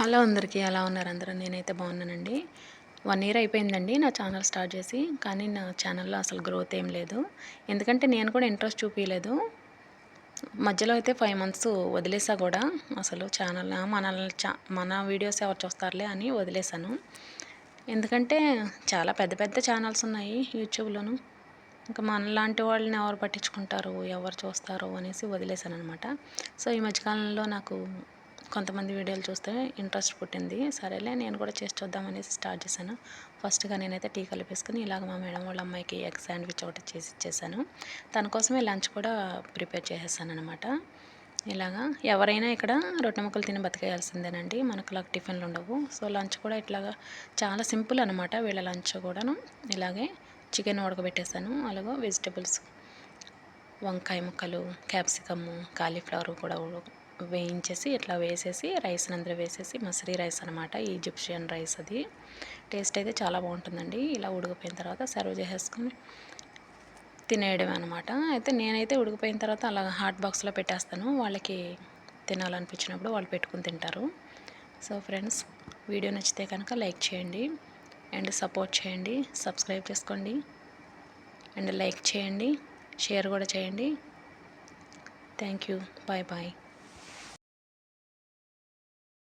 Hello అందరికీ ఎలా ఉన్నారు? అందరూ నేనైతే బాగున్నానండి. వన్ ఇయర్ అయిపోయిందండి నా ఛానల్ స్టార్ట్ చేసి కానీ నా ఛానల్లో అసలు గ్రోత్ ఏం లేదు. ఎందుకంటే నేను కూడా ఇంట్రెస్ట్ చూపించలేదు మధ్యలో అయితే ఫైవ్ మంత్స్ వదిలేసా కూడా. అసలు ఛానల్ మనల్ని చా మన వీడియోస్ ఎవరు చూస్తారులే అని వదిలేశాను ఎందుకంటే చాలా పెద్ద పెద్ద ఛానల్స్ ఉన్నాయి యూట్యూబ్లోను. ఇంకా మనలాంటి వాళ్ళని ఎవరు పట్టించుకుంటారు ఎవరు చూస్తారు అనేసి వదిలేశాను అనమాట సో ఈ మధ్యకాలంలో నాకు కొంతమంది వీడియోలు చూస్తే ఇంట్రెస్ట్ పుట్టింది. సరేలే నేను కూడా చేసి చూద్దామనేసి స్టార్ట్ చేశాను. ఫస్ట్గా నేనైతే టీ కలిపేసుకుని ఇలాగ మా మేడం వాళ్ళ అమ్మాయికి ఎగ్ శాండ్విచ్ ఒకటి చేసి ఇచ్చేసాను తన కోసమే లంచ్ కూడా ప్రిపేర్ చేసేసాను అనమాట ఇలాగా ఎవరైనా ఇక్కడ రొట్టె ముక్కలు తిని బతికేయాల్సిందేనండి. మనకు ఇలా టిఫిన్లు ఉండవు. సో లంచ్ కూడా ఇట్లాగా చాలా సింపుల్ అనమాట వీళ్ళ లంచ్ కూడాను. ఇలాగే చికెన్ ఉడకబెట్టేసాను అలాగే వెజిటబుల్స్ వంకాయ ముక్కలు క్యాప్సికమ్ కాలీఫ్లవర్ కూడా వేయించేసి ఇట్లా వేసేసి రైస్ అందులో వేసేసి మసరీ రైస్ అనమాట ఈజిప్షియన్ రైస్ అది. టేస్ట్ అయితే చాలా బాగుంటుందండి. ఇలా ఉడికిపోయిన తర్వాత సర్వ్ చేసేసుకుని తినేయడం అనమాట అయితే నేనైతే ఉడికిపోయిన తర్వాత అలా హాట్ బాక్స్లో పెట్టేస్తాను. వాళ్ళకి తినాలనిపించినప్పుడు వాళ్ళు పెట్టుకుని తింటారు. సో ఫ్రెండ్స్ వీడియో నచ్చితే కనుక లైక్ చేయండి అండ్ సపోర్ట్ చేయండి సబ్స్క్రైబ్ చేసుకోండి అండ్ లైక్ చేయండి షేర్ కూడా చేయండి. Thank you. Bye bye.